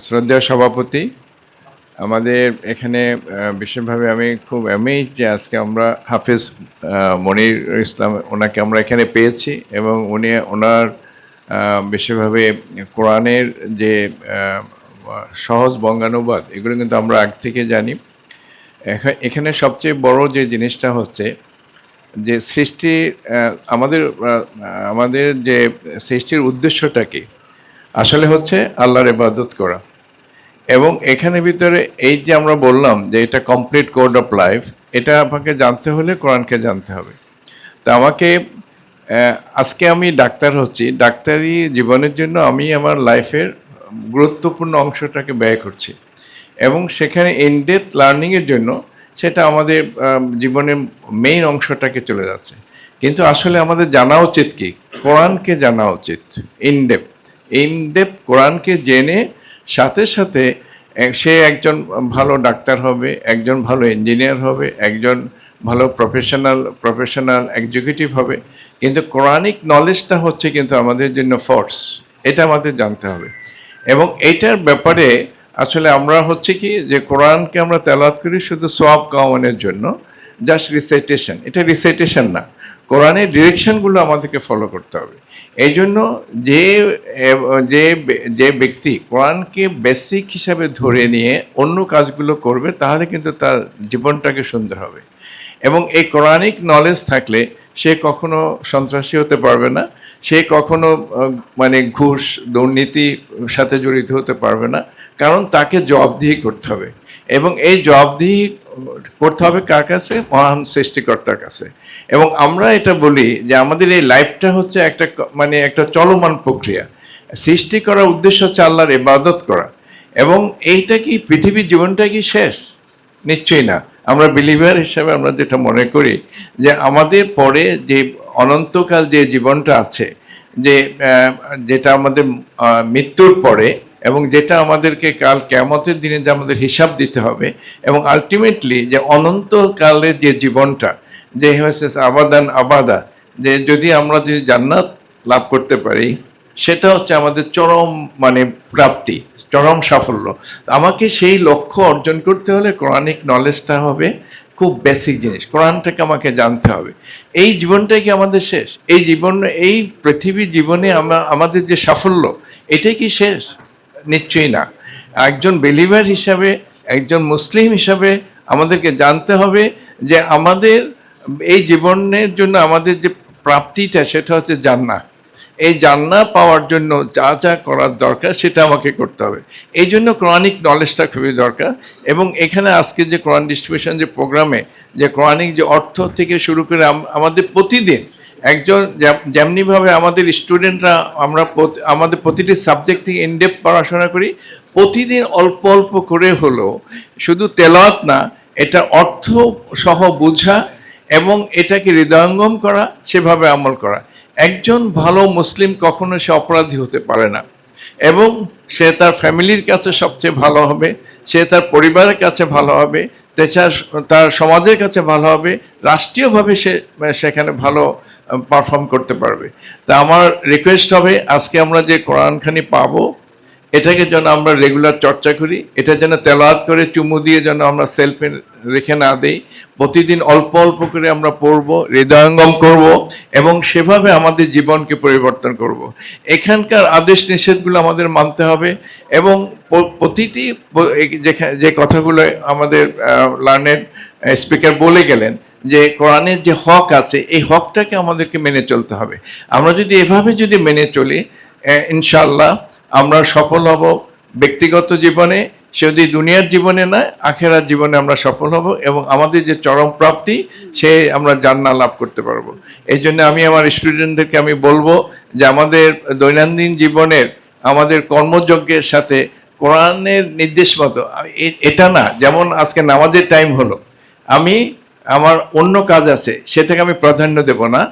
শ্রদ্ধেয় সভাপতি, আমাদের এখানে বিশেষভাবে আমি খুব অ্যামেজ যে আজকে আমরা হাফিজ মনির ইসলাম, ওনাকে আমরা এখানে পেয়েছি এবং উনি ওনার বিশেষভাবে কোরআনের যে সহজ বঙ্গানুবাদ, এগুলো কিন্তু আমরা আগ থেকে জানি। এখা- এখানে সবচেয়ে বড় যে জিনিসটা হচ্ছে যে সৃষ্টি আমাদের আমাদের যে সৃষ্টির উদ্দেশ্যটা কি? আসলে হচ্ছে আল্লাহর ইবাদত করা। এবং এখানে ভিতরে এই যে আমরা বললাম যে এটা কমপ্লিট কোড অফ লাইফ এটা আমাকে জানতে হলে কোরআনকে জানতে হবে। তা আমাকে আজকে আমি ডাক্তার হচ্ছি। ডাক্তারি জীবনের জন্য আমি আমার লাইফের গুরুত্বপূর্ণ অংশটাকে ব্যয় করছি। এবং সেখানে ইনডেথ লার্নিংয়ের জন্য সেটা আমাদের জীবনের মেইন অংশটাকে চলে যাচ্ছে। কিন্তু আসলে আমাদের জানা উচিত কি? কোরআনকে জানা উচিত ইনডেপথ ইনডেপথ কোরআনকে জেনে সাথে সাথে সে একজন ভালো ডাক্তার হবে, একজন ভালো ইঞ্জিনিয়ার হবে, একজন ভালো প্রফেশনাল প্রফেশনাল এক্সিকিউটিভ হবে। কিন্তু কোরআনিক নলেজটা হচ্ছে কিন্তু আমাদের জন্য ফোর্স এটা আমাদের জানতে হবে। এবং এইটার ব্যাপারে আসলে আমরা হচ্ছে কি যে কোরআনকে আমরা তেলাওয়াত করি শুধু সোয়াব কামানোর জন্য জাস্ট রিসাইটেশন এটা রিসাইটেশন না। কোরআনের ডিরেকশনগুলো আমাদেরকে ফলো করতে হবে। এই জন্য যে যে যে ব্যক্তি কোরআনকে বেসিক হিসাবে ধরে নিয়ে অন্য কাজগুলো করবে, তাহলে কিন্তু তার জীবনটাকে সুন্দর হবে। এবং এই কোরআনিক নলেজ থাকলে সে কখনো সন্ত্রাসী হতে পারবে না, সে কখনো মানে ঘুষ দুর্নীতির সাথে জড়িত হতে পারবে না, কারণ তাকে জবাবদিহি করতে হবে। এবং এই জবাবদিহি করতে হবে কার কাছে? মহান সৃষ্টিকর্তার কাছে। এবং আমরা এটা বলি যে আমাদের এই লাইফটা হচ্ছে একটা মানে একটা চলমান প্রক্রিয়া। সৃষ্টি করার উদ্দেশ্য হচ্ছে আল্লাহর ইবাদত করা। এবং এইটা কি পৃথিবীর জীবনটা কি শেষ? নিশ্চয়ই না। আমরা বিলিভার হিসাবে আমরা যেটা মনে করি যে আমাদের পরে যে অনন্তকাল যে জীবনটা আছে, যে যেটা আমাদের মৃত্যুর পরে এবং যেটা আমাদেরকে কাল কেমতের দিনে যে আমাদের হিসাব দিতে হবে এবং আলটিমেটলি যে অনন্তকালের যে জীবনটা, যে হচ্ছে আবাদান আবাদা, যে যদি আমরা যদি জান্নাত লাভ করতে পারি, সেটা হচ্ছে আমাদের চরম মানে প্রাপ্তি, চরম সাফল্য। আমাকে সেই লক্ষ্য অর্জন করতে হলে কোরআনিক নলেজটা হবে খুব বেসিক জিনিস, কোরআনটাকে আমাকে জানতে হবে। এই জীবনটাই কি আমাদের শেষ? এই জীবন, এই পৃথিবী জীবনে আমা- আমাদের যে সাফল্য, এটাই কি শেষ? নিশ্চয়ই না। একজন বিলিভার হিসাবে, একজন মুসলিম হিসাবে আমাদেরকে জানতে হবে যে আমাদের এই জীবনের জন্য আমাদের যে প্রাপ্তিটা সেটা হচ্ছে জান্নাত। এই জান্নাত পাওয়ার জন্য যা যা করার দরকার সেটা আমাকে করতে হবে। এই জন্য কোরআনিক নলেজটা খুবই দরকার এবং এখানে আজকে যে কোরআন ডিস্ট্রিবিউশন যে প্রোগ্রামে যে কোরআনিক যে অর্থ থেকে শুরু করে আমাদের প্রতিদিন একজন যেমনিভাবে আমাদের স্টুডেন্টরা আমরা আমাদের প্রতিটি সাবজেক্ট থেকে ইনডেপ পড়াশোনা করি, প্রতিদিন অল্প অল্প করে হলেও শুধু তেলাওয়াত না এটা অর্থ সহ বোঝা এবং এটাকে হৃদয়ঙ্গম করা, সেভাবে আমল করা। একজন ভালো মুসলিম কখনো সে অপরাধী হতে পারে না এবং সে তার ফ্যামিলির কাছে সবচেয়ে ভালো হবে, সে তার পরিবারের কাছে ভালো হবে, তার সমাজের কাছে ভালো হবে, রাষ্ট্রীয়ভাবে সে সেখানে ভালো পারফর্ম করতে পারবে। তা আমার রিকোয়েস্ট হবে, আজকে আমরা যে কোরআনখানি পাবো, এটাকে যেন আমরা রেগুলার চর্চা করি, এটা যেন তেলাওয়াত করে চুমু দিয়ে যেন আমরা সেলফে রেখে না দেই। প্রতিদিন অল্প অল্প করে আমরা পড়ব, হৃদয়ঙ্গম করব এবং সেভাবে আমাদের জীবনকে পরিবর্তন করব। এখানকার আদেশ নিষেধগুলো আমাদের মানতে হবে এবং প্রতিটি যে কথাগুলো আমাদের লার্নের স্পিকার বলে গেলেন যে কোরআনের যে হক আছে, এই হকটাকে আমাদেরকে মেনে চলতে হবে। আমরা যদি এভাবে যদি মেনে চলি ইনশাল্লাহ আমরা সফল হব ব্যক্তিগত জীবনে সে যদি দুনিয়ার জীবনে নয় আখেরার জীবনে আমরা সফল হব এবং আমাদের যে চরম প্রাপ্তি, সে আমরা জান্না লাভ করতে পারব। এই জন্য আমি আমার স্টুডেন্টদেরকে আমি বলব যে আমাদের দৈনন্দিন জীবনের, আমাদের কর্মযজ্ঞের সাথে কোরআনের নির্দেশ মতো এটা না, যেমন আজকে নামাজের টাইম হলো। আমি আমার অন্য কাজ আছে সেটাকে আমি প্রাধান্য দেব না।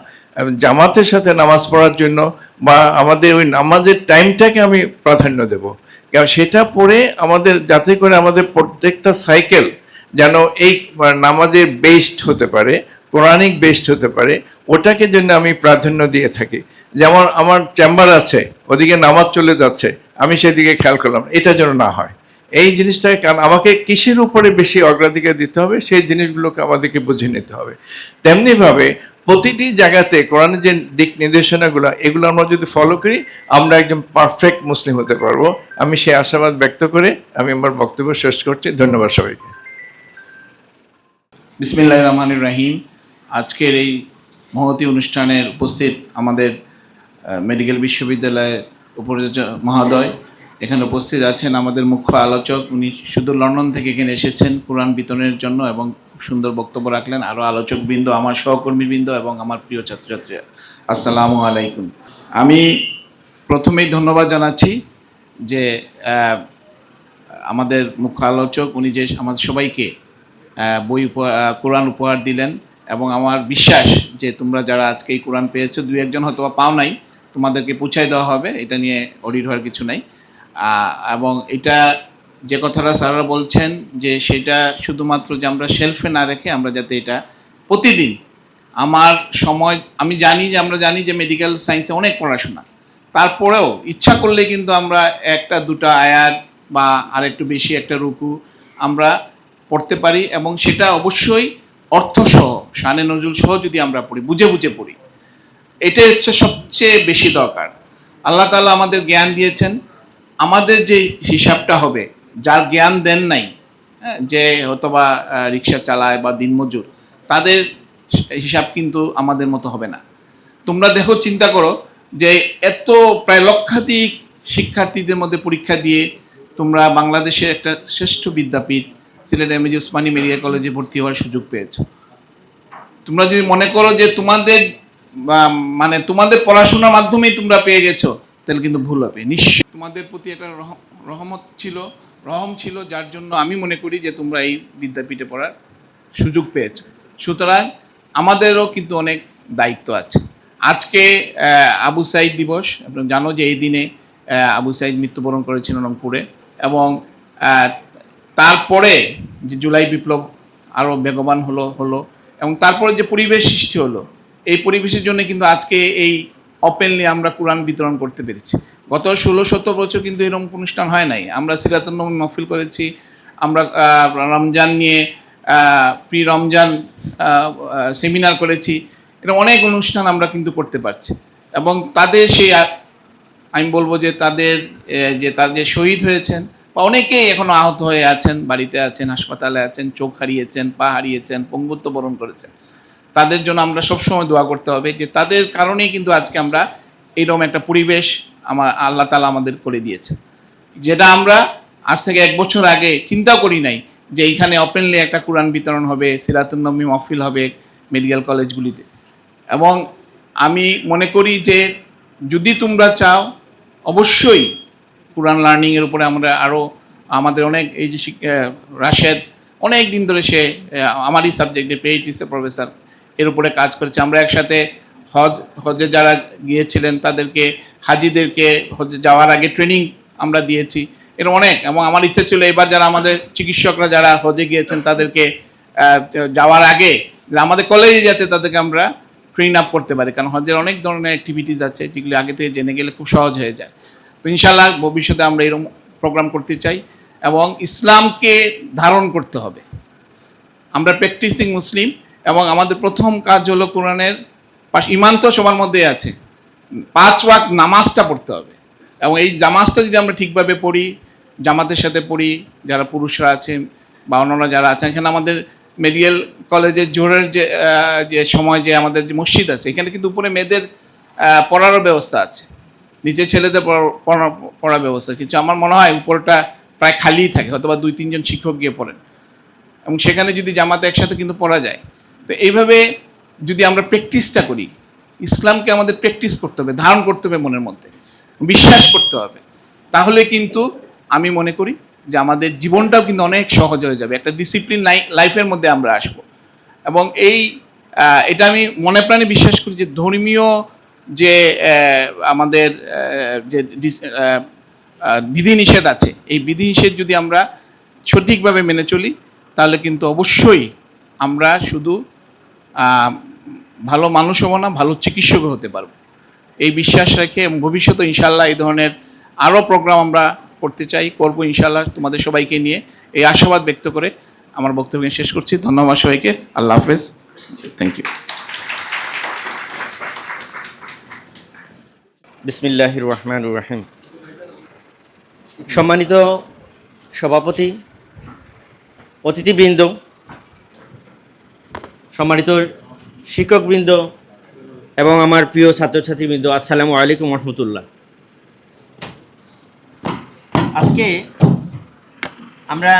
জামাতের সাথে নামাজ পড়ার জন্য বা আমাদের ওই নামাজের টাইমটাকে আমি প্রাধান্য দেব। কারণ সেটা পড়ে আমাদের, যাতে করে আমাদের প্রত্যেকটা সাইকেল যেন এই নামাজের বেস্ট হতে পারে কোরআনিক বেস্ট হতে পারে, ওটাকে জন্য আমি প্রাধান্য দিয়ে থাকি। যেমন আমার চেম্বার আছে, ওদিকে নামাজ চলে যাচ্ছে, আমি সেদিকে খেয়াল করলাম, এটা যেন না হয়। এই জিনিসটা কারণ আমাকে কিসের উপরে বেশি অগ্রাধিকার দিতে হবে? সেই জিনিসগুলোকে আমাদেরকে বুঝে নিতে হবে। তেমনিভাবে প্রতিটি জায়গাতে কোরআনের যে দিক নির্দেশনাগুলো, এগুলো আমরা যদি ফলো করি, আমরা একদম পারফেক্ট মুসলিম হতে পারব। আমি সেই আশাবাদ ব্যক্ত করে আমি আমার বক্তব্য শেষ করছি। ধন্যবাদ সবাইকে। বিসমিল্লাহ রহমান রাহিম। আজকের এই মহতি অনুষ্ঠানের উপস্থিত আমাদের মেডিকেল বিশ্ববিদ্যালয়ের উপাচার্য মহোদয় এখানে উপস্থিত আছেন আমাদের মুখ্য আলোচক। উনি শুধু লন্ডন থেকে এখানে এসেছেন, কোরআন বিতরণের জন্য এবং সুন্দর বক্তব্য রাখলেন। আরও আলোচকবৃন্দ, আমার সহকর্মীবৃন্দ এবং আমার প্রিয় ছাত্রছাত্রীরা, আসসালামু আলাইকুম। আমি প্রথমেই ধন্যবাদ জানাচ্ছি যে আমাদের মুখ্য আলোচক, উনি যে আমাদের সবাইকে বই উপহার, কোরআন উপহার দিলেন এবং আমার বিশ্বাস যে তোমরা যারা আজকে এই কোরআন পেয়েছ দু একজন হয়তো পাও নাই, তোমাদেরকে পৌঁছাই দেওয়া হবে। এটা নিয়ে অডিট হওয়ার কিছু নাই। এবং এটা যে কথাটা স্যাররা বলছেন যে সেটা শুধুমাত্র যে আমরা শেলফে না রেখে আমরা যাতে এটা প্রতিদিন আমার সময়, আমি জানি যে, আমরা জানি যে মেডিকেল সায়েন্সে অনেক পড়াশোনা। তারপরেও ইচ্ছা করলে কিন্তু আমরা একটা, দুটা আয়াত বা আর একটু বেশি একটা রুকু আমরা পড়তে পারি এবং সেটা অবশ্যই অর্থসহ সানে নজরুল সহ যদি আমরা পড়ি, বুঝে বুঝে পড়ি। এটাই হচ্ছে সবচেয়ে বেশি দরকার। আল্লাহ তালা আমাদের জ্ঞান দিয়েছেন। আমাদের যে হিসাবটা হবে যার জ্ঞান দেন নাই হ্যাঁ, যে হয়তোবা রিক্সা চালায় বা দিনমজুর তাদের হিসাব কিন্তু আমাদের মতো হবে না। তোমরা দেখো চিন্তা করো যে এত প্রায় লক্ষাধিক শিক্ষার্থীদের মধ্যে পরীক্ষা দিয়ে তোমরা বাংলাদেশের একটা শ্রেষ্ঠ বিদ্যাপীঠ সিলেট এম উসমানী মেডিকেল কলেজে ভর্তি হওয়ার সুযোগ পেয়েছ। তোমরা যদি মনে করো যে তোমাদের মানে তোমাদের পড়াশোনার মাধ্যমেই তোমরা পেয়ে গেছো তাহলে কিন্তু ভুল হবে, নিশ্চয়ই। তোমাদের প্রতি একটা রহ- রহমত ছিল, রহম ছিল, যার জন্য আমি মনে করি যে তোমরা এই বিদ্যাপীঠে পড়ার সুযোগ পেয়েছ। সুতরাং আমাদেরও কিন্তু অনেক দায়িত্ব আছে। আজকে আবু সাইদ দিবস, আপনারা জানো যে এই দিনে আবু সাইদ মৃত্যুবরণ করেছিলেন রংপুরে এবং তারপরে যে জুলাই বিপ্লব আরও বেগবান হলো হলো এবং তারপরে যে পরিবেশ সৃষ্টি হলো, এই পরিবেশের জন্য কিন্তু আজকে এই ওপেনলি আমরা কোরআন বিতরণ করতে পেরেছি। গত ষোলো শত বছর কিন্তু এরকম অনুষ্ঠান হয় নাই। আমরা সিরাতুল নফিল করেছি। আমরা রমজান নিয়ে প্রি রমজান সেমিনার করেছি। এরকম অনেক অনুষ্ঠান আমরা কিন্তু করতে পারছি। এবং তাদের সেই আমি বলব যে তাদের যে তার যে শহীদ হয়েছেন বা অনেকেই এখনও আহত হয়ে আছেন, বাড়িতে আছেন, হাসপাতালে আছেন, চোখ হারিয়েছেন, পা হারিয়েছেন, পঙ্গুত্ব বরণ করেছেন। তাদের জন্য আমরা সবসময় দোয়া করতে হবে যে তাদের কারণেই কিন্তু আজকে আমরা এইরকম একটা পরিবেশ আমার আল্লাহ তালা আমাদের করে দিয়েছে যেটা আমরা আজ থেকে এক বছর আগে চিন্তা করি নাই যে এইখানে ওপেনলি একটা কোরআন বিতরণ হবে সিরাতুন্নবী মহফিল হবে মেডিকেল কলেজগুলিতে। এবং আমি মনে করি যে যদি তোমরা চাও, অবশ্যই কোরআন লার্নিংয়ের উপরে আমরা আরও আমাদের অনেক এই যে রাশেদ, অনেক দিন ধরে সে আমারই সাবজেক্টে পেইটিসে প্রফেসর এর উপরে কাজ করেছে। আমরা একসাথে হজ, হজে যারা গিয়েছিলেন তাদেরকে, হাজিদেরকে হজে যাওয়ার আগে ট্রেনিং আমরা দিয়েছি। এর অনেক, এবং আমার ইচ্ছে ছিল এবার যারা আমাদের চিকিৎসকরা যারা হজে গিয়েছেন তাদেরকে যাওয়ার আগে আমাদের কলেজে যাতে তাদেরকে আমরা ট্রেন আপ করতে পারি। কারণ হজের অনেক ধরনের অ্যাক্টিভিটিস আছে, যেগুলি আগে থেকে জেনে গেলে খুব সহজ হয়ে যায়। তো ইনশাল্লাহ ভবিষ্যতে আমরা এরকম প্রোগ্রাম করতে চাই, এবং ইসলামকে ধারণ করতে হবে। আমরা প্র্যাকটিসিং মুসলিম এবং আমাদের প্রথম কাজ হলো কোরআনের পাশ ইমান তো সবার মধ্যে আছে। পাঁচ ওয়াক নামাজটা পড়তে হবে। এবং এই নামাজটা যদি আমরা ঠিকভাবে পড়ি, জামাতের সাথে পড়ি, যারা পুরুষরা আছেন বা অন্যরা যারা আছেন, এখানে আমাদের মেডিকেল কলেজের জোরের যে যে সময় যে আমাদের যে মসজিদ আছে, এখানে কিন্তু উপরে মেয়েদের পড়ারও ব্যবস্থা আছে। নিচে ছেলেদের পড়া- পড়া- পড়ার ব্যবস্থা কিছু আমার মনে হয় উপরটা প্রায় খালিই থাকে হয়তো বা দুই, তিনজন শিক্ষক গিয়ে পড়েন। এবং সেখানে যদি জামাতে একসাথে কিন্তু পড়া যায় তো এইভাবে যদি আমরা প্র্যাকটিসটা করি, ইসলামকে আমাদের প্র্যাকটিস করতে হবে, ধারণ করতে হবে মনের মধ্যে, বিশ্বাস করতে হবে। তাহলে কিন্তু আমি মনে করি যে আমাদের জীবনটাও কিন্তু অনেক সহজ হয়ে যাবে, একটা ডিসিপ্লিন লাইফের মধ্যে আমরা আসব। এবং এই এটা আমি মনে প্রাণে বিশ্বাস করি যে ধর্মীয় যে আমাদের যে বিধিনিষেধ আছে, এই বিধিনিষেধ যদি আমরা সঠিকভাবে মেনে চলি, তাহলে কিন্তু অবশ্যই আমরা শুধু ভালো মানুষ হব না, ভালো চিকিৎসকও হতে পারব। এই বিশ্বাস রেখে ভবিষ্যতে ইনশাল্লাহ এই ধরনের আরও প্রোগ্রাম আমরা করতে চাই, করব ইনশাল্লাহ তোমাদের সবাইকে নিয়ে। এই আশাবাদ ব্যক্ত করে আমার বক্তব্য শেষ করছি। ধন্যবাদ সবাইকে। আল্লাহ হাফেজ। থ্যাংক ইউ বিসমিল্লাহির রহমান রহিম। সম্মানিত সভাপতি, অতিথিবৃন্দ সম্মানিত শিক্ষকবৃন্দ এবং আমার প্রিয় ছাত্রছাত্রীবৃন্দ, আসসালামু আলাইকুম রহমতুল্লাহ। আজকে আমরা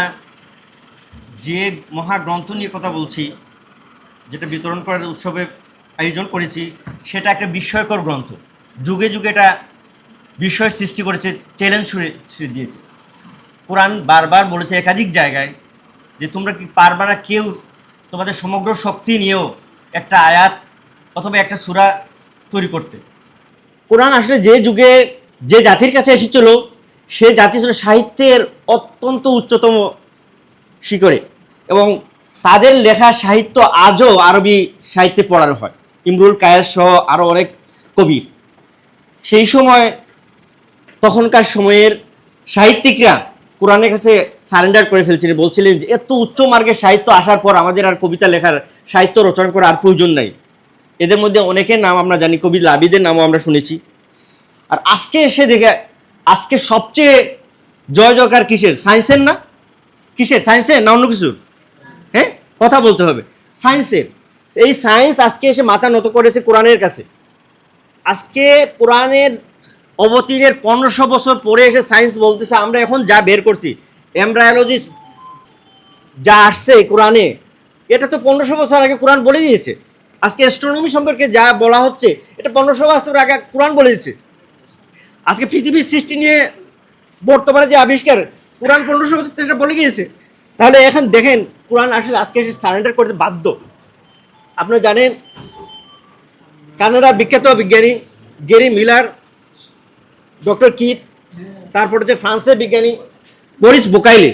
যে মহাগ্রন্থ নিয়ে কথা বলছি, যেটা বিতরণ করার উৎসবে আয়োজন করেছি, সেটা একটা বিস্ময়কর গ্রন্থ। যুগে যুগে এটা বিষয় সৃষ্টি করেছে, চ্যালেঞ্জ দিয়েছে। কোরআন বারবার বলেছে একাধিক জায়গায় যে তোমরা কি পারবা না কেউ তোমাদের সমগ্র শক্তি নিয়েও একটা আয়াত অথবা একটা সূরা তৈরি করতে। কোরআন আসলে যে যুগে যে জাতির কাছে এসেছিল, সে জাতি ছিল সাহিত্যের অত্যন্ত উচ্চতম শিকড়ে এবং তাদের লেখা সাহিত্য আজও আরবি সাহিত্যে পড়ানো হয়। ইমরুল কায়েস সহ আরও অনেক কবির। সেই সময় তখনকার সময়ের সাহিত্যিকরা কোরআনের কাছে সারেন্ডার করে ফেলছিলেন বলছিলেন যে এত উচ্চ মার্গের সাহিত্য আসার পর আমাদের আর কবিতা লেখার সাহিত্য রচনা করার আর প্রয়োজন নাই। এদের মধ্যে অনেকের নাম আমরা জানি কবি লাবিদের নামও আমরা শুনেছি। আর আজকে এসে দেখে, আজকে সবচেয়ে জয় জয়কার কিসের? সায়েন্সের না? কিসের? সায়েন্সের না অন্য কিছুর? হ্যাঁ? কথা বলতে হবে। সায়েন্সের এই সায়েন্স আজকে এসে মাথা নত করেছে কোরআনের কাছে। আজকে কোরআনের অবতীর্ণের পনেরোশো বছর পরে এসে সায়েন্স বলতেছে, আমরা এখন যা বের করছি এমব্রায়োলজি যা আসছে কোরআনে, এটা তো পনেরোশো বছর আগে কোরআন বলে দিয়েছে। আজকে অ্যাস্ট্রোনমি সম্পর্কে যা বলা হচ্ছে, এটা পনেরোশো বছর আগে কোরআন বলে দিয়েছে। আজকে পৃথিবীর সৃষ্টি নিয়ে বর্তমানে যে আবিষ্কার, কোরআন পনেরোশো বছর এটা বলে গিয়েছে তাহলে এখন দেখেন, কোরআন আসলে আজকে এসে সারেন্ডার করতে বাধ্য। আপনারা জানেন, কানাডার বিখ্যাত বিজ্ঞানী গেরি মিলার ডক্টর কিট তারপর হচ্ছে ফ্রান্সের বিজ্ঞানী বরিস বোকাইলে,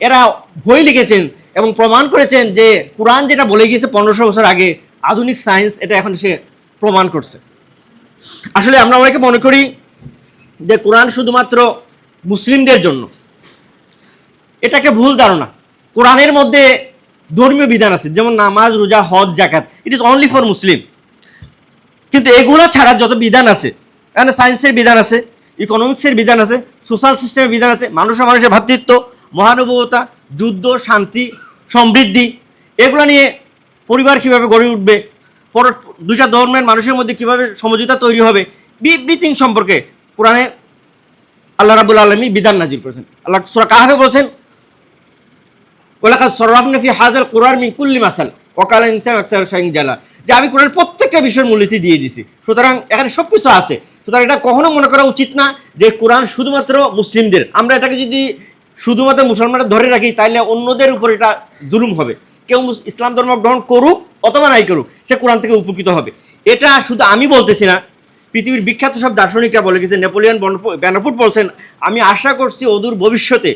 এরা বই লিখেছেন এবং প্রমাণ করেছেন যে কোরআন যেটা বলে গিয়েছে পনেরোশো বছর আগে, আধুনিক সায়েন্স এটা এখন সে প্রমাণ করছে। আসলে আমরা অনেকে মনে করি যে কোরআন শুধুমাত্র মুসলিমদের জন্য। এটা একটা ভুল ধারণা। কোরআনের মধ্যে ধর্মীয় বিধান আছে, যেমন নামাজ, রোজা, হজ জাকাত it is only for Muslim কিন্তু এগুলো ছাড়া যত বিধান আছে এখানে সায়েন্সের বিধান আছে ইকোনমিক্সের বিধান আছে সোশ্যাল সিস্টেমের বিধান আছে, মানুষের মানুষের ভ্রাতৃত্ব মহানুভবতা, যুদ্ধ, শান্তি, সমৃদ্ধি, এগুলো নিয়ে পরিবার কীভাবে গড়ে উঠবে, পর দুইটা ধর্মের মানুষের মধ্যে কীভাবে সমঝোতা তৈরি হবে এভরিথিং সম্পর্কে কোরআনে আল্লাহ রাবুল আলমী বিধান নাজির করেছেন। আল্লাহ সুরা কাহাবে বলছেন ওলাকা সররাফনা ফি হাজার কোরআন মিন কুল্লি মাসাল ওকাল ইনসান আকসার শাহিন জালা যে আমি কোরআন প্রত্যেকটা বিষয়ের মূল্যতি দিয়ে দিছি। সুতরাং এখানে সব কিছু আছে। সুতরাং এটা কখনো মনে করা উচিত না যে কোরআন শুধুমাত্র মুসলিমদের। আমরা এটাকে যদি শুধুমাত্র মুসলমানরা ধরে রাখি তাহলে অন্যদের উপর এটা জুলুম হবে। কেউ ইসলাম ধর্ম গ্রহণ করুক অথবা নাই করুক, সে কোরআন থেকে উপকৃত হবে। এটা শুধু আমি বলতেছি না, পৃথিবীর বিখ্যাত সব দার্শনিকরা বলে গেছে, নেপোলিয়ন ব্যানারপুট বলছেন, আমি আশা করছি অদূর ভবিষ্যতে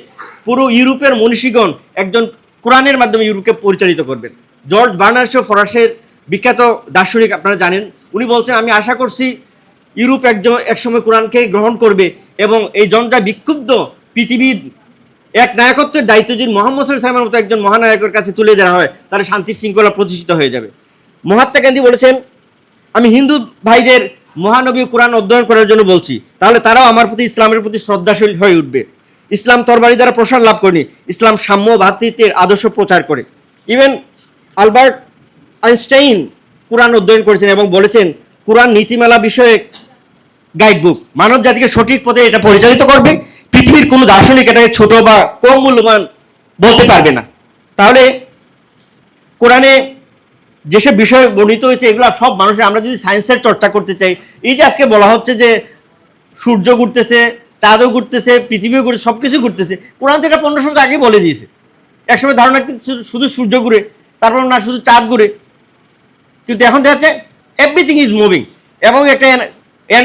পুরো ইউরোপের মনীষীগণ একজন কোরআনের মাধ্যমে ইউরোপকে পরিচালিত করবেন। জর্জ বার্নার্স ফরাসের বিখ্যাত দার্শনিক আপনারা জানেন, উনি বলছেন, আমি আশা করছি ইউরোপ একজন একসময় কোরআনকে গ্রহণ করবে এবং এই জনতা বিক্ষুব্ধ পৃথিবীর এক নায়কত্বের দায়িত্ব যদি মোহাম্মদ সাল্লামের মতো একজন মহানায়কের কাছে তুলে দেওয়া হয় তাহলে শান্তি শৃঙ্খলা প্রতিষ্ঠিত হয়ে যাবে। মহাত্মা গান্ধী বলেছেন, আমি হিন্দু ভাইদের মহানবী কোরআন অধ্যয়ন করার জন্য বলছি, তাহলে তারাও আমার প্রতি ইসলামের প্রতি শ্রদ্ধাশীল হয়ে উঠবে। ইসলাম তরবারি দ্বারা প্রসার লাভ করেনি, ইসলাম সাম্য ভ্রাতৃত্বের আদর্শ প্রচার করে। ইভেন আলবার্ট আইনস্টাইন কোরআন অধ্যয়ন করেছেন এবং বলেছেন কোরআন নীতিমালা বিষয়ে গাইড বুক মানব জাতিকে সঠিক পথে এটা পরিচালিত করবে। পৃথিবীর কোনো দার্শনিক এটাকে ছোট বা কম মূল্যবান বলতে পারবে না। তাহলে কোরআনে যেসব বিষয় বর্ণিত হয়েছে, এগুলো সব মানুষের, আমরা যদি সায়েন্সের চর্চা করতে চাই, এই যে আজকে বলা হচ্ছে যে সূর্য ঘুরতেছে, চাঁদও ঘুরতেছে, পৃথিবীও ঘুরছে সব কিছু ঘুরতেছে, কোরআন তো এটা পনেরোশো আগে বলে দিয়েছে। একসময় ধারণা শুধু সূর্য ঘুরে, তারপর না শুধু চাঁদ ঘুরে। কিন্তু এখন দেখা যাচ্ছে এভরিথিং ইজ মুভিং এবং একটা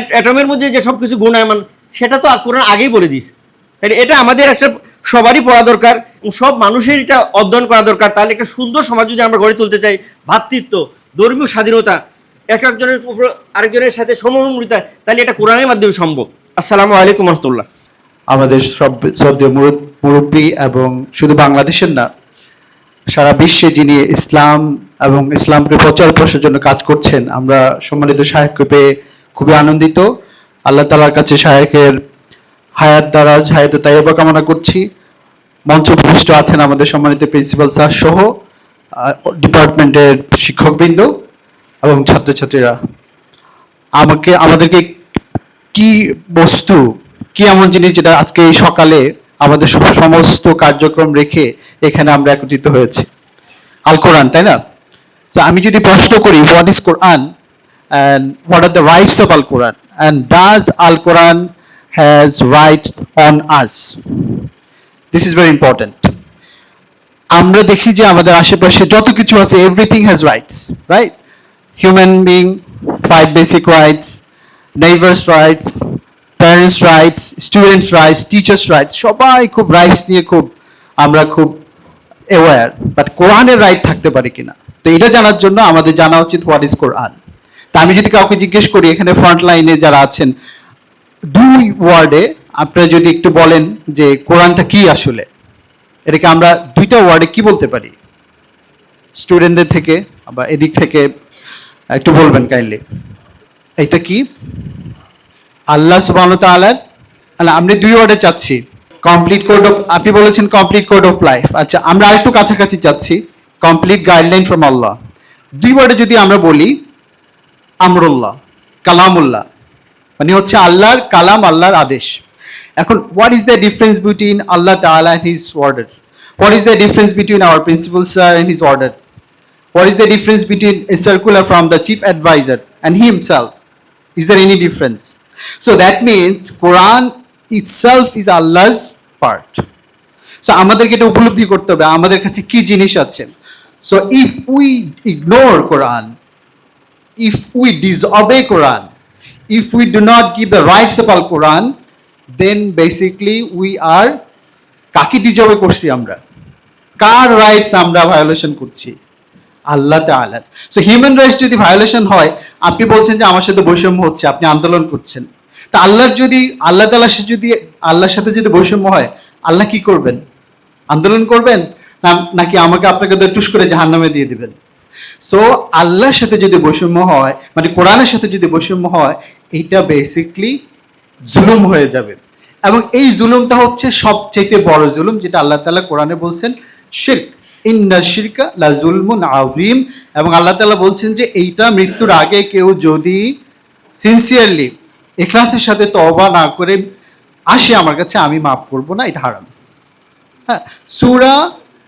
অ্যাটমের মধ্যে যে সব কিছু গুণায়মান সেটা তো কোরআন আগেই বলে দিস তাহলে এটা আমাদের একটা সবারই পড়া দরকার সব মানুষের এটা অধ্যয়ন করা দরকার। তাহলে একটা সুন্দর সমাজ যদি আমরা গড়ে তুলতে চাই ভ্রাতৃত্ব ধর্মীয় স্বাধীনতা, এক একজনের উপর আরেকজনের সাথে সমমূলিতা, তাহলে এটা কোরআনের মাধ্যমে সম্ভব। আসসালামু আলাইকুম রহমতুল্লাহ। আমাদের সব শ্রদ্ধেয় মুরু- মুরব্বী এবং শুধু বাংলাদেশের না, সারা বিশ্বে যিনি ইসলাম এবং ইসলামকে প্রচার প্রসারের জন্য কাজ করছেন। আমরা সম্মানিত সাহেবকে পেয়ে খুবই আনন্দিত। আল্লাহ তালার কাছে সাহেবের হায়াত দারাজ হায়াতে তাইবা কামনা করছি। মঞ্চ ভূমিষ্ঠ আছেন আমাদের সম্মানিত প্রিন্সিপাল স্যার সহ ডিপার্টমেন্টের শিক্ষকবৃন্দ এবং ছাত্রছাত্রীরা। আমাকে, আমাদেরকে কি বস্তু, কি এমন জিনিস যেটা আজকে এই সকালে আমাদের সমস্ত কার্যক্রম রেখে এখানে আমরা একত্রিত হয়েছি? আল কোরআন, তাই না? তো আমি যদি প্রশ্ন করি what is Quran and what are the rights of al Quran and does al Quran has right on us this is very important আমরা দেখি যে আমাদের আশেপাশে যত কিছু আছে everything has rights right human being five basic rights neighbours rights parents rights students rights teachers rights সবাই খুব রাইটস নিয়ে খুব আমরা খুব অ্যাওয়্যার বাট কোরআনের রাইট থাকতে পারে কিনা? তো এটা জানার জন্য আমাদের জানা উচিত হোয়াট ইজ কোরআন তা আমি যদি কাউকে জিজ্ঞেস করি, এখানে ফ্রন্ট লাইনে যারা আছেন, দুই ওয়ার্ডে আপনারা যদি একটু বলেন যে কোরআনটা কি আসলে? এটাকে আমরা দুইটা ওয়ার্ডে কি বলতে পারি? স্টুডেন্টদের থেকে বা এদিক থেকে একটু বলবেন কাইন্ডলি এটা কি? আল্লাহ সুবাহ আল্লাহ, আমরা দুই ওয়ার্ডে চাচ্ছি। কমপ্লিট কোড অফ আপনি বলেছেন কমপ্লিট কোড অফ লাইফ আচ্ছা আমরা আরেকটু কাছাকাছি চাচ্ছি কমপ্লিট গাইডলাইন ফ্রম আল্লাহ দুই ওয়ার্ডে যদি আমরা বলি, আমরুল্লাহ, কালামুল্লাহ মানে হচ্ছে আল্লাহর কালাম, আল্লাহর আদেশ। এখন what is the difference between Allah তাআলা and his order what is the difference between our principal sir and his order What is the difference between a circular from the chief advisor and he himself? Is there any so that means Quran itself is Allah's part. So, আমাদেরকে এটা উপলব্ধি করতে হবে, আমাদের কাছে কি জিনিস আছে? So if we ignore Quran if we disobey Quran, if we do not give the rights of Al Quran, then basically we are কাকে disobey করছি আমরা? কার রাইটস আমরা ভায়োলেশন করছি? আল্লাহ তাআলার। সো হিউম্যান রাইটস যদি ভায়োলেশন হয় আপনি বলছেন যে আমার সাথে বৈষম্য হচ্ছে আপনি আন্দোলন করছেন। তা আল্লাহর যদি আল্লাহ তাআলার সাথে যদি আল্লাহর সাথে যদি বৈষম্য হয় আল্লাহ কি করবেন? আন্দোলন করবেন? নাকি আমাকে আপনাকে টুস করে জাহান্নামে দিয়ে দিবেন? সো আল্লাহর সাথে যদি বৈষম্য হয় মানে কোরআনের সাথে যদি বৈষম্য হয়, এইটা বেসিকলি জুলুম হয়ে যাবে। এবং এই জুলুমটা হচ্ছে সবচেয়ে বড় জুলুম, যেটা আল্লাহ তাআলা কোরআনে বলছেন, শিরক। ইন্না শিরকা লা জুলমুন এবং আল্লাহ তাআলা বলছেন যে, এইটা মৃত্যুর আগে কেউ যদি সিনসিয়ারলি এখলাসের সাথে তওবা না করে আসে, আমার কাছে আমি মাফ করব না, এটা হারাম। হ্যাঁ সুরা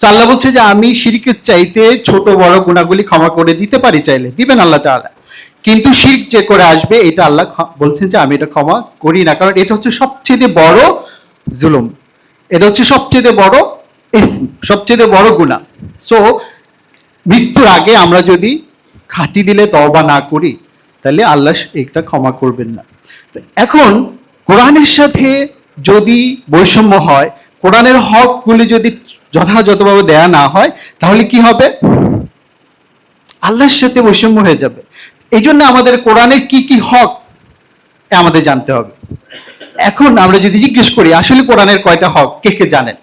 সো আল্লাহ বলছে যে আমি শিরকের চাইতে ছোট, বড় গুণাগুলি ক্ষমা করে দিতে পারি চাইলে। দিবেন আল্লাহ তাআলা। কিন্তু শিরক যে করে আসবে, এটা আল্লাহ বলছেন যে আমি এটা ক্ষমা করি না। কারণ এটা হচ্ছে সবচেয়ে বড় জুলুম। এটা হচ্ছে সবচেয়ে বড় সবচেয়ে বড় গুণা সো মৃত্যুর আগে আমরা যদি খাটি দিলে তওবা না করি, তাহলে আল্লাহ এটা ক্ষমা করবেন না। এখন কোরআনের সাথে যদি বৈষম্য হয়, কোরআনের হকগুলি যদি যথাযথভাবে দেয়া না হয়, তাহলে কি হবে? আল্লাহর সাথে বৈষম্য হয়ে যাবে। এই জন্য আমাদের কোরআনের কি কি হক আমাদের জানতে হবে। এখন আমরা যদি জিজ্ঞেস করি, আসলে কোরআনের কয়টা হক, কে কে জানেন?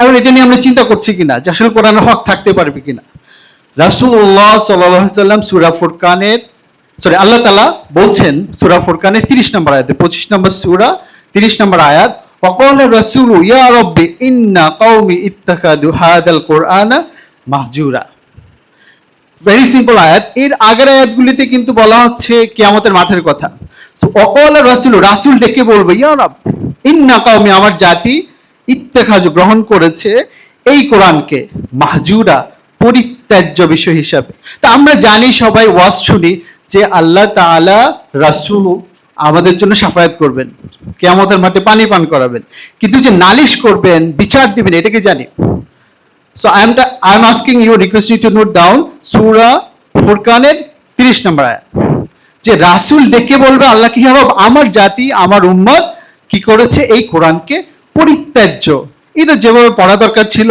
এখন এটা নিয়ে আমরা চিন্তা করছি কিনা, যে আসলে কোরআনের হক থাকতে পারবে কিনা? আলাইহি সাল্লাম সূরা ফুরকানের, সরি, আল্লাহ তাআলা বলছেন সূরা ফুরকানের 30 নম্বর আয়াতে 25 নম্বর সুরা, তিরিশ নম্বর আয়াত ফকল রসুল ইয়া রব্বি ইন্না কৌমি ইত্তাকাদু হাদাল কোরআন মাহজুরা ভেরি সিম্পল আয়াত এর আগের আয়াতগুলিতে কিন্তু বলা হচ্ছে কেয়ামতের মাঠের কথা। সো অকল রাসুল রাসুল ডেকে বলবে, ইয়া রব, ইন্না কৌমি আমার জাতি ইত্তেখাজ গ্রহণ করেছে এই কোরআনকে মাহজুরা, পরিত্যাজ্য বিষয় হিসাবে। তা আমরা জানি, সবাই ওয়াজ শুনি যে আল্লাহ তালা রাসুল আমাদের জন্য সাফায়াত করবেন। কেয়ামতের মাঠে পানি পান করাবেন। কিন্তু যে নালিশ করবেন, বিচার দিবেন এটাকে জানি? So I am I am asking you request you to note down সুরা ফুরকানের তিরিশ নম্বর আয়াত। যে রাসূল ডেকে বলবে, আল্লাহ কি হবে আমার জাতি, আমার উম্মত কি করেছে? এই কোরআনকে পরিত্যাজ্য। এটা যেভাবে পড়া দরকার ছিল,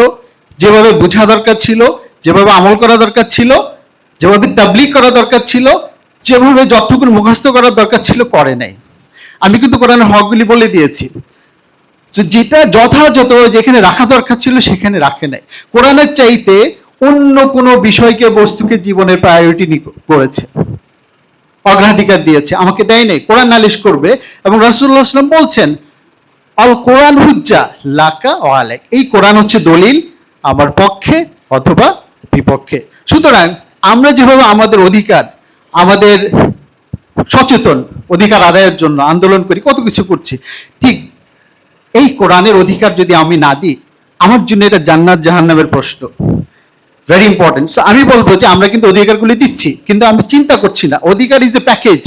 যেভাবে বোঝা দরকার ছিল, যেভাবে আমল করা দরকার ছিল, যেভাবে তাবলিগ করা দরকার ছিল যেভাবে যতটুকু মুখস্থ করার দরকার ছিল করে নাই। আমি কিন্তু কোরআনের হকগুলি বলে দিয়েছি। যেটা যথাযথ যেখানে রাখা দরকার ছিল সেখানে রাখে নাই। কোরআনের চাইতে অন্য কোনো বিষয়কে বস্তুকে জীবনের প্রায়োরিটি করেছে। অগ্রাধিকার দিয়েছে। আমাকে দেয় নাই। কোরআন নালিশ করবে এবং রাসুল্লাহ আসলাম বলছেন অল কোরআন হুজ্জা লাকা ও আলেক এই কোরআন হচ্ছে দলিল আমার পক্ষে অথবা বিপক্ষে। সুতরাং আমরা যেভাবে আমাদের অধিকার আমাদের সচেতন অধিকার আদায়ের জন্য আন্দোলন করি কত কিছু করছি। ঠিক এই কোরআনের অধিকার যদি আমি না দিই, আমার জন্য এটা জান্নাত জাহান্নামের প্রশ্ন। ভেরি ইম্পর্টেন্ট আমি বলব যে আমরা কিন্তু অধিকারগুলি দিচ্ছি, কিন্তু আমি চিন্তা করছি না। অধিকার ইজ এ প্যাকেজ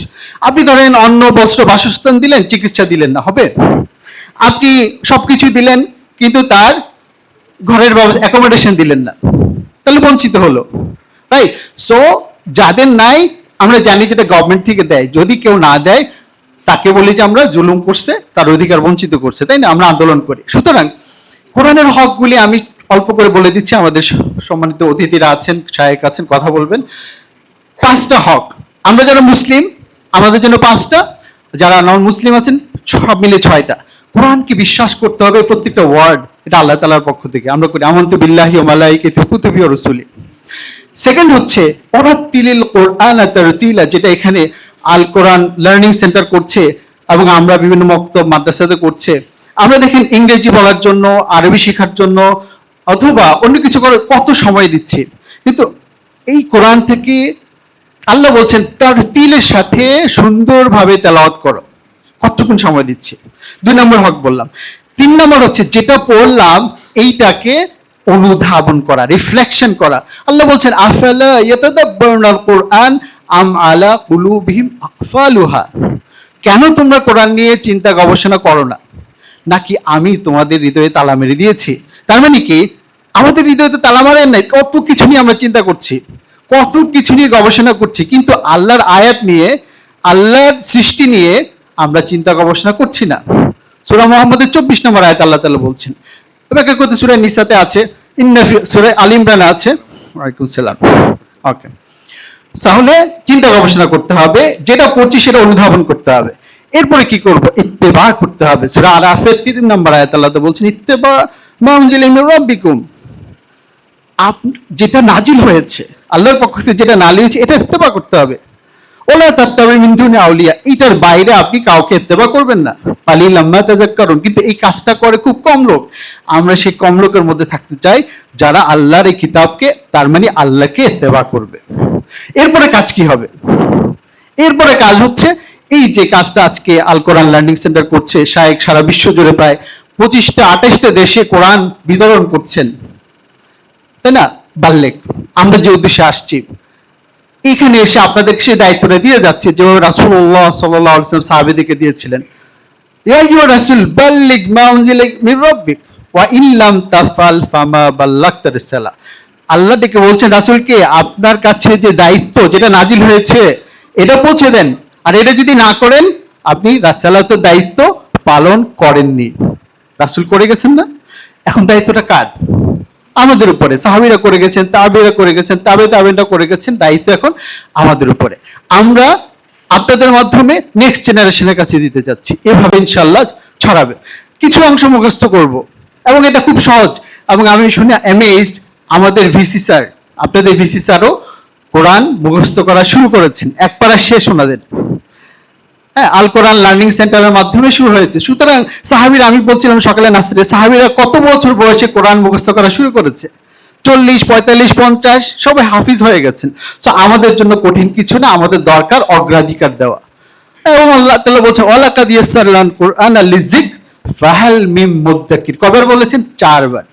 আপনি ধরেন অন্ন, বস্ত্র, বাসস্থান দিলেন, চিকিৎসা দিলেন না, হবে? আপনি সবকিছু দিলেন, কিন্তু তার ঘরের ব্যবস্থা অ্যাকোমোডেশন দিলেন না। তাহলে বঞ্চিত হলো। রাইট সো যাদের নাই আমরা জানি যেটা গভর্নমেন্ট থেকে দেয়। যদি কেউ না দেয়, তাকে বলি যে আমরা জুলুম করছে, তার অধিকার বঞ্চিত করছে, তাই না? আমরা আন্দোলন করি। সুতরাং কোরআনের হকগুলি আমি অল্প করে বলে দিচ্ছি, আমাদের সম্মানিত অতিথিরা আছেন, শায়েক আছেন, কথা বলবেন। পাঁচটা হক। আমরা যারা মুসলিম, আমাদের জন্য পাঁচটা। যারা নন মুসলিম আছেন, সব মিলে ছয়টা। কোরআনকে বিশ্বাস করতে হবে প্রত্যেকটা ওয়ার্ড এটা আল্লাহ তালার পক্ষ থেকে। আমরা করি, আমন্ত বিল্লাহি ও মালাইকে কুতুবি ও রসুলি। সেকেন্ড হচ্ছে অরাত্তিলিল কোরআন তারতিলা যেটা এখানে আল কোরআন লার্নিং সেন্টার করছে এবং আমরা বিভিন্ন মক্তব মাদ্রাসাতে করছে। আমরা দেখেন ইংরেজি বলার জন্য, আরবি শেখার জন্য, অথবা অন্য কিছু করে কত সময় দিচ্ছে। কিন্তু এই কোরআন থেকে আল্লাহ বলছেন তার তিলের সাথে সুন্দরভাবে তেলাওয়াত করো। কতটুকুন সময় দিচ্ছে? দুই নম্বর হক বললাম। তিন নম্বর হচ্ছে, যেটা পড়লাম, এইটাকে অনুধাবন করা রিফ্লেকশন করা। আল্লাহ বলছেন, আফালা ইয়াতাদাব্বারুনাল কোরআন আম আলা কুলুবিহিম আকফালুহা? কেন তোমরা কোরআন নিয়ে চিন্তা গবেষণা করো না? নাকি আমি তোমাদের হৃদয়ে তালা মেরে দিয়েছি? তার মানে কি, আমাদের হৃদয়ে তো তালা মারেন নাই, কত কিছু নিয়ে আমরা চিন্তা করছি, কত কিছু নিয়ে গবেষণা করছি, কিন্তু আল্লাহর আয়াত নিয়ে, আল্লাহর সৃষ্টি নিয়ে আমরা চিন্তা গবেষণা করছি না। সুরা মোহাম্মদের চব্বিশ নম্বর আয়াত আল্লাহ তালা বলছেন এবার করতে সুরা নিসাতে আছে। ইন্নাফি সুরা আল ইমরানে আছে। ওয়ালাইকুম সালাম। ওকে তাহলে চিন্তা গবেষণা করতে হবে, যেটা পড়ছি সেটা অনুধাবন করতে হবে। এরপরে কি করব? ইত্তেবা করতে হবে। সুরা আরাফের তিন নম্বর আয়াত আল্লাহ বলছেন, ইত্তেবা মাউনজিল রাব্বিকুম। আপ যেটা নাজিল হয়েছে, আল্লাহর পক্ষ থেকে যেটা নালি হয়েছে, এটা ইত্তেবা করতে হবে। ওলা তাত্তাবি মিন দুনি আউলিয়া, এটার বাইরে আপনি কাউকে ইত্তেবা করবেন না। পালি লাম্মা তাজাক্কারুন কিন্তু এই কাজটা করে খুব কম লোক। আমরা সেই কম লোকের মধ্যে থাকতে চাই যারা আল্লাহর এই কিতাবকে, তার মানে আল্লাহকে ইত্তেবা করবে। এরপরে কাজ কি হবে? এরপরে কাজ হচ্ছে, এই যে কাজটা আজকে আল কোরআন লার্নিং সেন্টার করছে শায়েক সারা বিশ্ব জুড়ে প্রায় পঁচিশটা, আঠাশটা দেশে কোরআন বিতরণ করছেন। তাই না? বাল্লেক, আমরা যে উদ্দেশ্যে আসছি এখানে এসে আপনাদের সে দায়িত্বটা দিয়ে যাচ্ছে যেভাবে রাসুল্লাহ সাল্লাম সাহাবেদিকে দিয়েছিলেন। ইয়া ইয়া রাসূল, বাল্লিগ মা মির রাব্বিক, ওয়া ইল্লাম তাফআল ফামা বাল্লাগতা রিসালা। আল্লাহ ডেকে বলছেন রাসূলকে আপনার কাছে যে দায়িত্ব যেটা নাজিল হয়েছে, এটা পৌঁছে দেন। আর এটা যদি না করেন, আপনি রাসালাতের দায়িত্ব পালন করেননি। রাসূল করে গেছেন না? এখন দায়িত্বটা কার? আমাদের উপরে। সাহাবিরা করে গেছেন তাবেরা করে গেছেন, তাবে তাবেরা করে গেছেন, দায়িত্ব এখন আমাদের উপরে। আমরা আপনাদের মাধ্যমে নেক্সট জেনারেশনের কাছে দিতে যাচ্ছি। এভাবে ইনশাল্লাহ ছড়াবে। কিছু অংশ মুখস্থ করব। এবং এটা খুব সহজ। এবং আমি শুনে অ্যামেজড আমাদের ভিসি স্যার আপনাদের ভিসি স্যারও কোরআন মুখস্থ করা শুরু করেছেন। এক পারা শেষ ওনাদের। হ্যাঁ আল কোরআন লার্নিং সেন্টারের মাধ্যমে শুরু হয়েছে। সুতরাং সাহাবিরা, আমি বলছিলাম সকালে নাসরে সাহাবিরা কত বছর বয়সে কোরআন মুখস্থ করা শুরু করেছে? চল্লিশ, পঁয়তাল্লিশ, পঞ্চাশ, সবাই হাফিজ হয়ে গেছেন। তো আমাদের জন্য কঠিন কিছু না, আমাদের দরকার অগ্রাধিকার দেওয়া। এবং আল্লাহ তাআলা বলছে ওয়ালাকা দিয়াসাল্লান কোরআন আলিজিক ফাহাল মিম মুদ্দাকির কবার বলেছেন? চারবার।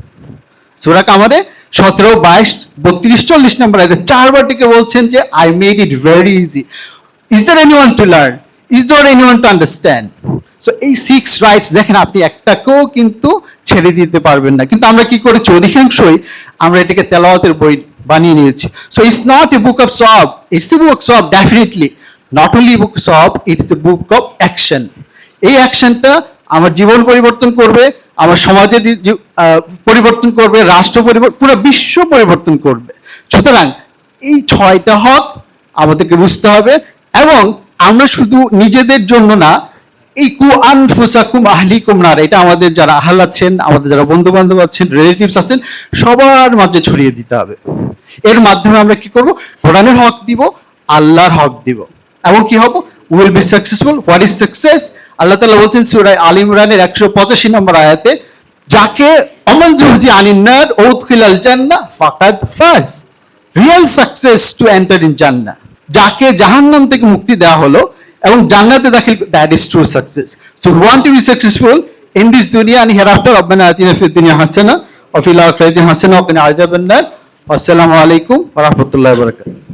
সুরা কামারে সতেরো, বাইশ, বত্রিশ, চল্লিশ নম্বর আছে চারবার টিকে বলছেন যে I made it very easy is there any one to learn is not anyone to understand so এই সিক্স রাইটস দেখেন, আপনি একটাকেও কিন্তু ছেড়ে দিতে পারবেন না। কিন্তু আমরা কি করেছি? অধিকাংশই আমরা এটাকে তেলাওয়াতের বই বানিয়ে নিয়েছি। So it's not a book of সব ইটস এ বুক সব ডেফিনেটলি নট অনলি বুক সব it's a book of action এই অ্যাকশনটা আমার জীবন পরিবর্তন করবে, আমার সমাজের পরিবর্তন করবে, রাষ্ট্র পরিবর্তন, পুরো বিশ্ব পরিবর্তন করবে। সুতরাং এই ছয়টা হক আমাদেরকে বুঝতে হবে এবং আমরা শুধু নিজেদের জন্য না এই কু আনফুসাকুম আহলিকুম নার, এটা আমাদের যারা আহাল আছেন, আমাদের যারা বন্ধু বান্ধব আছেন রিলেটিভস আছেন, সবার মাঝে ছড়িয়ে দিতে হবে। এর মাধ্যমে আমরা কি করব? কোরআনের হক দিব, আল্লাহর হক দিব। এবং কি হব? Will be successful. What is success? আল্লাহ তাআলা বলছেন সূরা আল ইমরানের 185 নম্বর আয়াতে, যাকে অমান জুহজি আনিন্নার ওদখিলাল জান্নাহ ফাকাদ ফাজ। Real success to enter in জান্নাহ। যাকে জাহান্নাম থেকে মুক্তি দেওয়া হলো এবং জান্নাতে দাখিল that is true success so who want to be successful in this দুনিয়া এন্ড হিয়ার আফটার রব্বানা আতিনা ফিদ দুনিয়া হাসানা ওয়া ফিল আখিরাতি হাসানা ওয়া কিনা আযাবান্নার আসসালামু আলাইকুম ওয়া রাহমাতুল্লাহি ওয়া বারাকাতুহু